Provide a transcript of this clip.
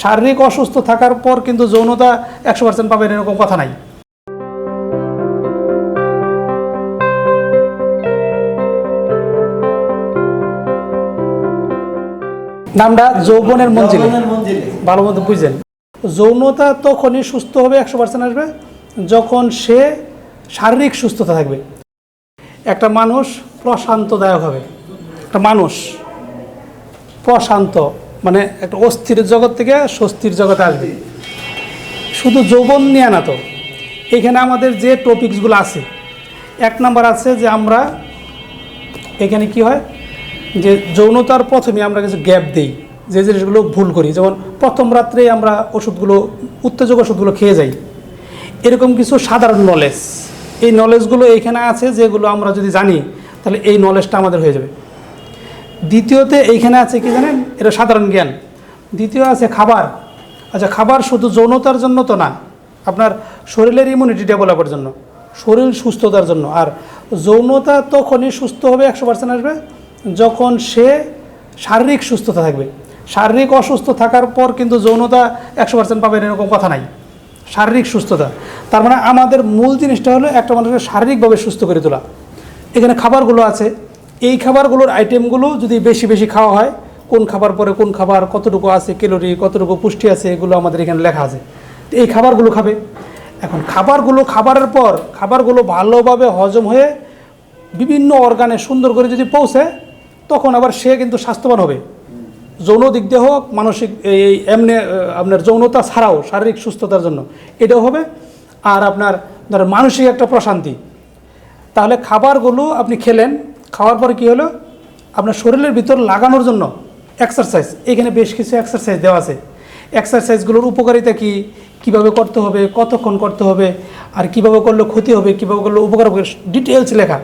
শারীরিক অসুস্থ থাকার পর কিন্তু যৌনতা একশো পার্সেন্ট পাবেন এরকম কথা নাই। নামটা যৌবনের মঞ্জিলে। ভালো মতো বুঝছেন যৌনতা তখনই সুস্থ হবে একশো পার্সেন্ট আসবে যখন সে শারীরিক সুস্থতা থাকবে। একটা মানুষ প্রশান্তদায়ক হবে। একটা মানুষ প্রশান্ত মানে একটা অস্থির জগৎ থেকে স্বস্তির জগতে আসবে। শুধু যৌবন নিয়ে না তো। এখানে আমাদের যে টপিকসগুলো আছে, এক নাম্বার আছে যে আমরা এখানে কি হয়? যে যৌনতার প্রথমে আমরা কিছু গ্যাপ দেই, যে জিনিসগুলো ভুল করি। যেমন প্রথম রাত্রেই আমরা ওষুধগুলো, উত্তেজক ওষুধগুলো খেয়ে যাই। এরকম কিছু সাধারণ নলেজ এই নলেজগুলো এইখানে আছে, যেগুলো আমরা যদি জানি, তাহলে এই নলেজটা আমাদের হয়ে যাবে। দ্বিতীয়তে এইখানে আছে কি জানেন? এটা সাধারণ জ্ঞান। দ্বিতীয় আছে খাবার। আচ্ছা খাবার শুধু যৌনতার জন্য তো না, আপনার শরীরের ইমিউনিটি ডেভেলপের জন্য, শরীর সুস্থতার জন্য। আর যৌনতা তখনই সুস্থ হবে একশো পার্সেন্ট আসবে যখন সে শারীরিক সুস্থতা থাকবে। শারীরিক অসুস্থ থাকার পর কিন্তু যৌনতা একশো পার্সেন্ট পাবেন এরকম কথা নাই। শারীরিক সুস্থতা। তার মানে আমাদের মূল জিনিসটা হলো একটা মানুষকে শারীরিকভাবে সুস্থ করে তোলা। এখানে খাবারগুলো আছে। এই খাবারগুলোর আইটেমগুলো যদি বেশি বেশি খাওয়া হয়, কোন খাবার পরে কোন খাবার, কতটুকু আছে ক্যালোরি কতটুকু পুষ্টি আছে, এগুলো আমাদের এখানে লেখা আছে। এই খাবারগুলো খাবে। এখন খাবারগুলো খাবারের পর, খাবারগুলো ভালোভাবে হজম হয়ে বিভিন্ন অর্গানে সুন্দর করে যদি পৌঁছে, তখন আবার সে কিন্তু স্বাস্থ্যবান হবে। যৌন দিক দিয়ে হোক, মানসিক এই এমনি আপনার যৌনতা ছাড়াও শারীরিক সুস্থতার জন্য এটাও হবে। আর আপনার মানসিক একটা প্রশান্তি। তাহলে খাবারগুলো আপনি খেলেন খাওয়ার পরে কী হলো? আপনার শরীরের ভিতর লাগানোর জন্য এক্সারসাইজ এখানে বেশ কিছু এক্সারসাইজ দেওয়া আছে। এক্সারসাইজগুলোর উপকারিতা কি? কীভাবে করতে হবে? কতক্ষণ করতে হবে? আর কীভাবে করলে ক্ষতি হবে? কীভাবে করলে উপকার হবে? ডিটেলস লেখা।